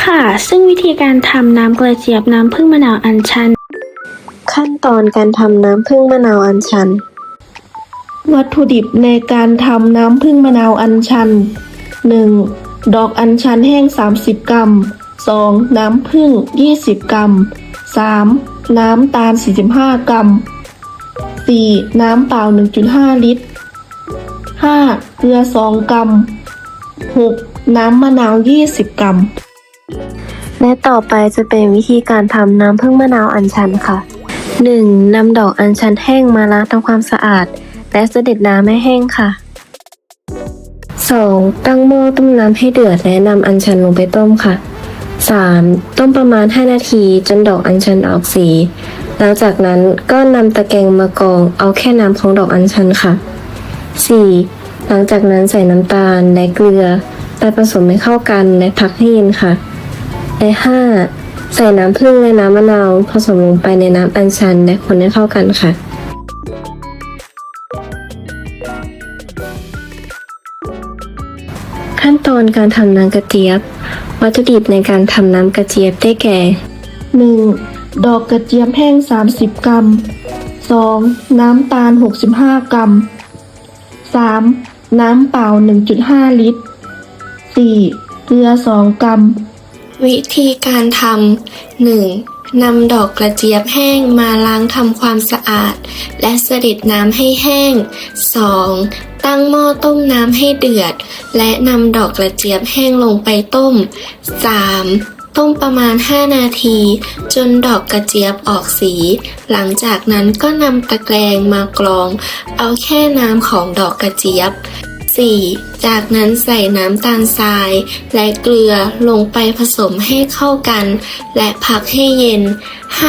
ค่ะ ซึ่งวิธีการทำน้ำกระเจี๊ยบน้ำผึ้งมะนาวอัญชัน ขั้นตอนการทำน้ำผึ้งมะนาวอัญชัน วัตถุดิบในการทำน้ำผึ้งมะนาวอัญชัน 1. ดอกอัญชันแห้ง 30 กรัม 2. น้ำผึ้ง 20 กรัม 3. น้ำตาล 45 กรัม 4. น้ำเปล่า 1.5 ลิตร 5. เกลือ 2 กรัม 6. น้ำมะนาว 20 กรัม และต่อไปจะเป็นวิธีการทำน้ำผึ้งมะนาวอัญชันค่ะ 1. นำดอกอัญชันแห้งมาล้างทำความสะอาด และเสด็จน้ำให้แห้งค่ะ 2. ตั้งหม้อต้มน้ำให้เดือดและนำอัญชันลงไปต้มค่ะ 3. ต้มประมาณ 5 นาทีจนดอกอัญชันออกสี หลังจากนั้นก็นำตะแกรงมากรองเอาแค่น้ำของดอกอัญชันค่ะ 4. หลังจากนั้นใส่น้ำตาลและเกลือ ไปผสมให้เข้ากันและพักให้เย็นค่ะและห้าใส่น้ำผึ้งและน้ำมะนาวผสมลงไปในน้ำอัญชันและคนให้เข้ากันค่ะขั้นตอนการทำน้ำกระเจี๊ยบ วัตถุดิบในการทำน้ำกระเจี๊ยบได้แก่ 1. ดอกกระเจี๊ยบแห้ง 30 กรัม 2. น้ำตาล 65 กรัม 3. น้ำเปล่า 1.5 ลิตร 4. เกลือ2กรัม วิธีการทำ 1. นำดอกกระเจี๊ยบแห้งมาล้างทำความสะอาด และเสด็จน้ำให้แห้ง 2. ตั้งหม้อต้มน้ำให้เดือด และนำดอกกระเจี๊ยบแห้งลงไปต้ม 3. ต้มประมาณ 5 นาที จนดอกกระเจี๊ยบออกสี หลังจากนั้นก็นำตะแกรงมากรอง เอาแค่น้ำของดอกกระเจี๊ยบ 4. จากนั้นใส่น้ำตาลทราย และเกลือลงไปผสมให้เข้ากัน และพักให้เย็น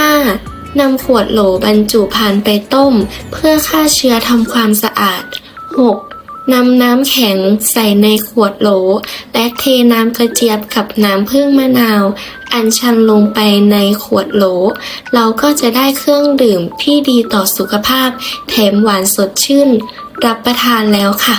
5. นำขวดโหลบรรจุภัณฑ์ไปต้ม เพื่อฆ่าเชื้อทำความสะอาด 6. นำน้ำแข็งใส่ในขวดโหล และเทน้ำกระเจี๊ยบกับน้ำผึ้งมะนาว อัญชันลงไปในขวดโหล เราก็จะได้เครื่องดื่มที่ดีต่อสุขภาพ แถมหวานสดชื่น รับประทานแล้วค่ะ